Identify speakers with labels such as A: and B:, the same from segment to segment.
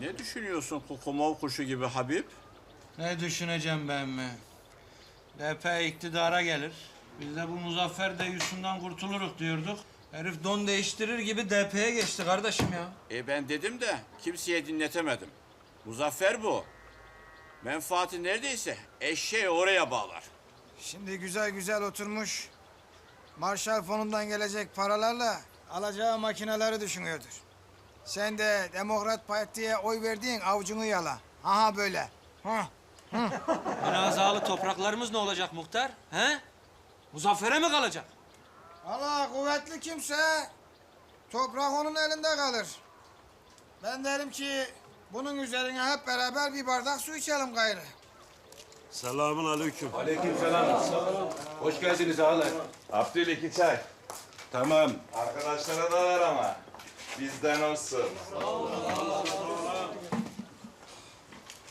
A: Ne düşünüyorsun kukumov kuşu gibi Habib?
B: Ne düşüneceğim ben mi? DP iktidara gelir. Biz de bu Muzaffer deyusundan kurtuluruk diyorduk. Herif don değiştirir gibi DP'ye geçti kardeşim ya.
A: E ben dedim de kimseye dinletemedim. Muzaffer bu. Menfaati neredeyse eşeği oraya bağlar.
C: Şimdi güzel güzel oturmuş. Marshall fonundan gelecek paralarla alacağı makineleri düşünüyordur. Sen de Demokrat Parti'ye oy verdiğin avucunu yala. Aha böyle. Ha.
B: Münazaalı topraklarımız ne olacak muhtar? He? Muzaffer'e mi kalacak?
C: Allah kuvvetli kimse toprak onun elinde kalır. Ben derim ki bunun üzerine hep beraber bir bardak su içelim gayrı.
D: Selamun aleyküm.
E: Aleykümselam. Hoş geldiniz ağalar.
F: Abdül iki çay.
E: Tamam.
F: Arkadaşlara da var ama. Bizden olsun.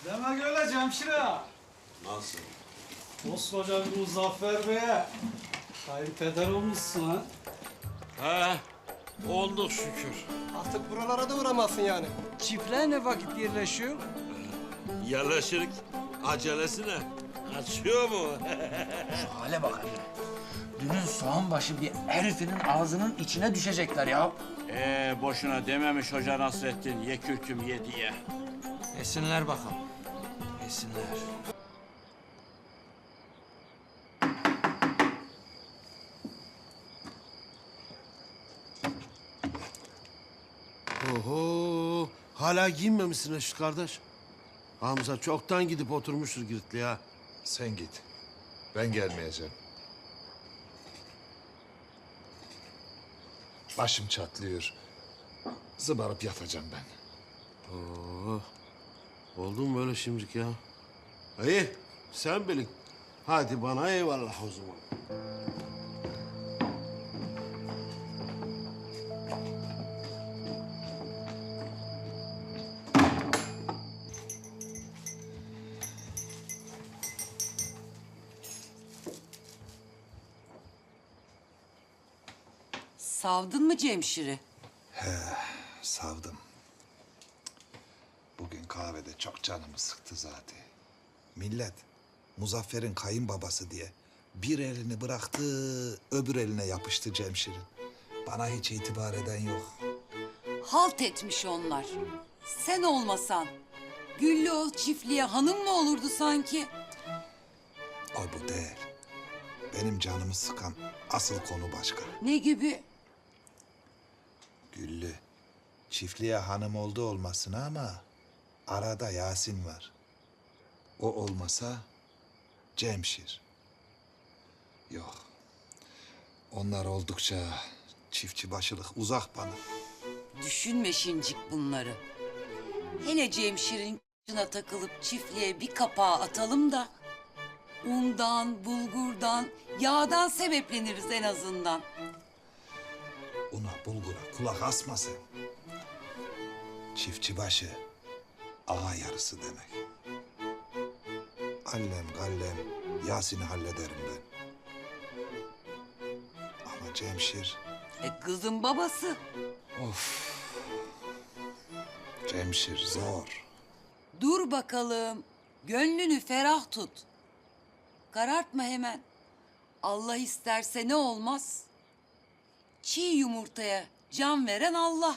G: Demek öyle Cemşire.
D: Nasıl?
G: Koskoca bir Muzaffer Bey'e kayınpeder olmuşsun ha.
D: He, olduk şükür.
H: Artık buralara da uğramazsın yani.
G: Çiftliğe ne vakit yerleşiyor?
D: Yerleşirik. Acelesine. Kaçıyor mu?
I: Hale bak hele. Dünün soğan başı bir herifinin ağzının içine düşecekler ya.
A: E boşuna dememiş Hoca Nasrettin ye kürküm ye diye.
B: Yesinler bakalım. Yesinler.
D: Oho, hala giyinmemişsin Reşit kardeş. Hamza çoktan gidip oturmuştur Giritli ya.
F: Sen git. Ben gelmeyeceğim. Başım çatlıyor. Zıbarıp yatacağım ben.
D: Oo, oldu mu böyle şimdilik ya? İyi, sen bilin. Hadi bana eyvallah o zaman.
J: Savdın mı Cemşir'i?
F: Savdım. Bugün kahvede çok canımı sıktı zaten. Millet Muzaffer'in kayınbabası diye bir elini bıraktı, öbür eline yapıştı Cemşir'in. Bana hiç itibar eden yok.
J: Halt etmiş onlar. Sen olmasan Güllü o çiftliğe hanım mı olurdu sanki?
F: O bu değil. Benim canımı sıkan asıl konu başka.
J: Ne gibi?
F: Güllü. Çiftliğe hanım oldu olmasına ama arada Yasin var. O olmasa Cemşir. Yok. Onlar oldukça çiftçi başılık uzak bana.
J: Düşünme şincik bunları. Hele Cemşir'in kıçına takılıp çiftliğe bir kapağı atalım da... ...undan, bulgurdan, yağdan sebepleniriz en azından.
F: Una bulgura kulak asma sen. Çiftçi başı ağa yarısı demek. Allem gallem Yasin'i hallederim ben. Ama Cemşir,
J: E kızın babası.
F: Cemşir zor.
J: Dur bakalım. Gönlünü ferah tut. Karartma hemen. Allah isterse ne olmaz? Çiğ yumurtaya can veren Allah.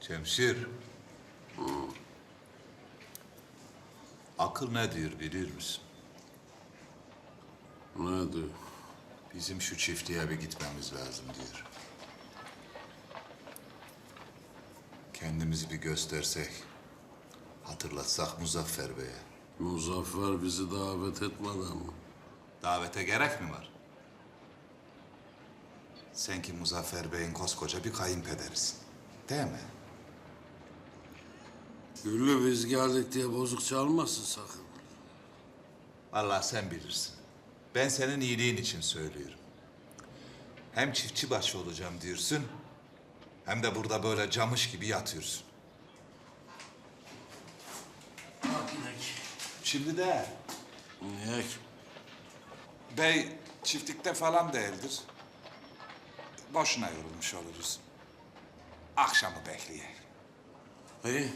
E: Cemşir. Akıl ne diyor bilir misin?
D: Ne diyor?
E: Bizim şu çiftliğe bir gitmemiz lazım diyor. Kendimizi bir göstersek, hatırlatsak Muzaffer Bey'e.
D: Muzaffer bizi davet etmeden mi?
E: Davete gerek mi var? Sen ki Muzaffer Bey'in koskoca bir kayınpederisin. Değil mi?
D: Güllü biz geldik diye bozuk çalmasın sakın.
E: Vallahi sen bilirsin. Ben senin iyiliğin için söylüyorum. Hem çiftçi başı olacağım diyorsun... ...hem de burada böyle camış gibi yatıyorsun. Şimdi de
D: Niye?
F: Bey çiftlikte falan değildir. Boşuna yorulmuş oluruz. Akşamı bekleyelim.
D: Hayır.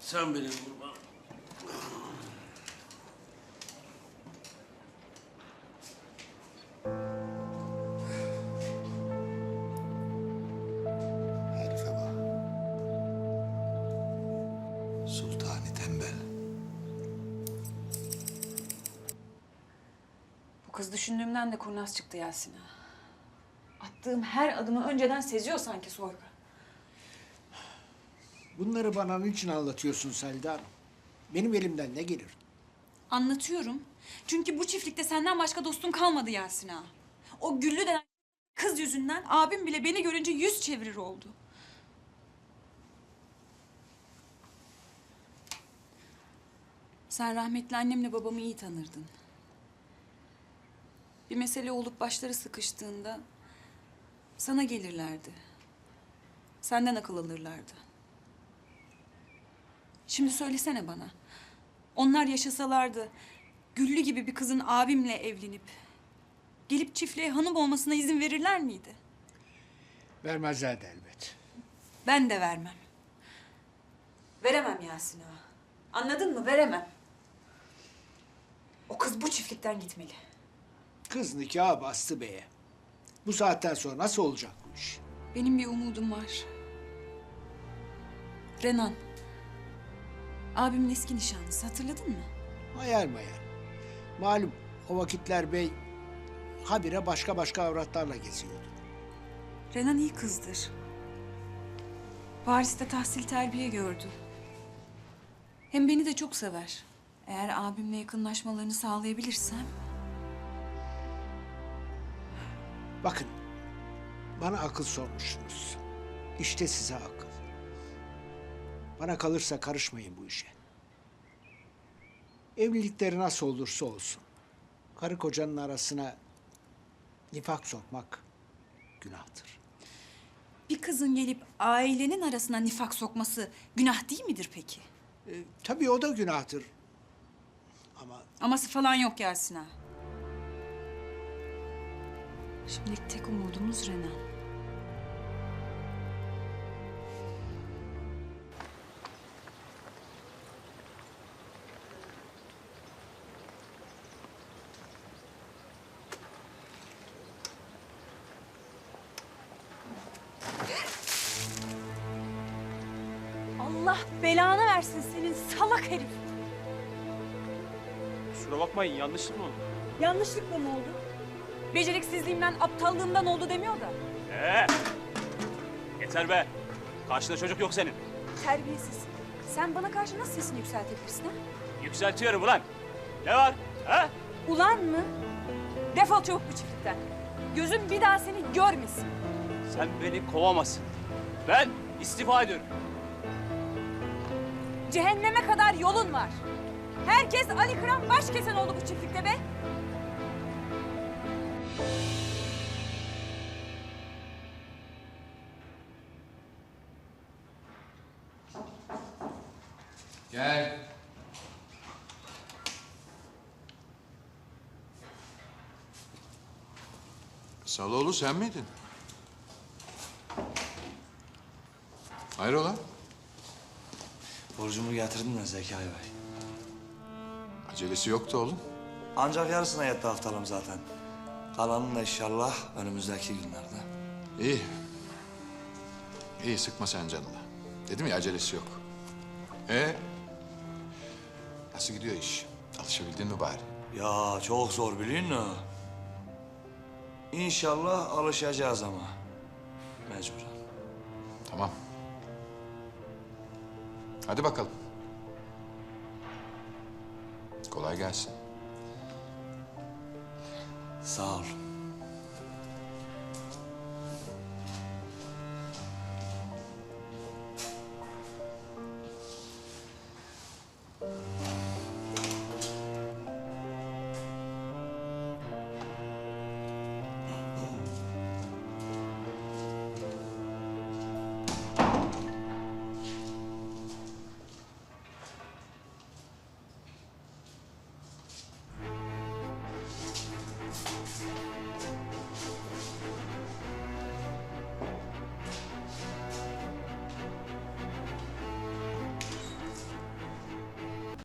D: Sen bilin kurban.
K: Kız düşündüğümden de kurnaz çıktı Yasin ağa. Attığım her adımı önceden seziyor sanki Soyka.
L: Bunları bana niçin anlatıyorsun Selda Hanım? Benim elimden ne gelir?
K: Anlatıyorum. Çünkü bu çiftlikte senden başka dostum kalmadı Yasin ağa. O güllü denen kız yüzünden abim bile beni görünce yüz çevirir oldu. Sen rahmetli annemle babamı iyi tanırdın. Bir mesele olup başları sıkıştığında sana gelirlerdi. Senden akıl alırlardı. Şimdi söylesene bana. Onlar yaşasalardı Güllü gibi bir kızın abimle evlenip gelip çiftliğe hanım olmasına izin verirler miydi?
L: Vermezlerdi elbet.
K: Ben de vermem. Veremem Yasin ağa. Anladın mı? Veremem. O kız bu çiftlikten gitmeli.
L: Kız nikahı bastı beye. Bu saatten sonra nasıl olacak bu iş?
K: Benim bir umudum var. Renan. Abimin eski nişanlısı hatırladın mı?
L: Hayal mayal. Malum o vakitler bey habire başka başka avratlarla geziyordu.
K: Renan iyi kızdır. Paris'te tahsil terbiye gördü. Hem beni de çok sever. Eğer abimle yakınlaşmalarını sağlayabilirsem...
L: Bakın bana akıl sormuşsunuz. İşte size akıl. Bana kalırsa karışmayın bu işe. Evlilikleri nasıl olursa olsun. Karı kocanın arasına nifak sokmak günahtır.
K: Bir kızın gelip ailenin arasına nifak sokması günah değil midir peki?
L: E, tabii o da günahtır. Ama
K: Aması falan yok Yasin ağa. Şimdilik tek umudumuz Renan. Allah belanı versin senin salak herif.
G: Kusura bakmayın yanlışlık mı oldu?
K: Yanlışlıkla mı oldu? Beceriksizliğimden, aptallığımdan oldu demiyor da.
G: Ee, yeter be. Karşında çocuk yok senin.
K: Terbiyesiz. Sen bana karşı nasıl sesini yükseltebilirsin ha?
G: Yükseltiyorum ulan. Ne var? Ha?
K: Ulan mı? Defol çabuk bu çiftlikten. Gözüm bir daha seni görmesin.
G: Sen beni kovamazsın. Ben istifa ediyorum.
K: Cehenneme kadar yolun var. Herkes Ali Kıran baş kesen oldu bu çiftlikte be.
E: Gel.
M: Saloğlu sen miydin? Hayrola?
N: Borcumu getirdim de Zekai Bey.
M: Acelesi yoktu oğlum.
N: Ancak yarısına yetti haftalım zaten. Kalanını da inşallah önümüzdeki günlerde.
M: İyi. İyi sıkma sen canını. Dedim ya acelesi yok. E Nasıl gidiyor iş? Alışabildin mi bari?
N: Ya çok zor biliyor musun? İnşallah alışacağız ama. Mecburen.
M: Tamam. Hadi bakalım. Kolay gelsin.
N: Sağ ol.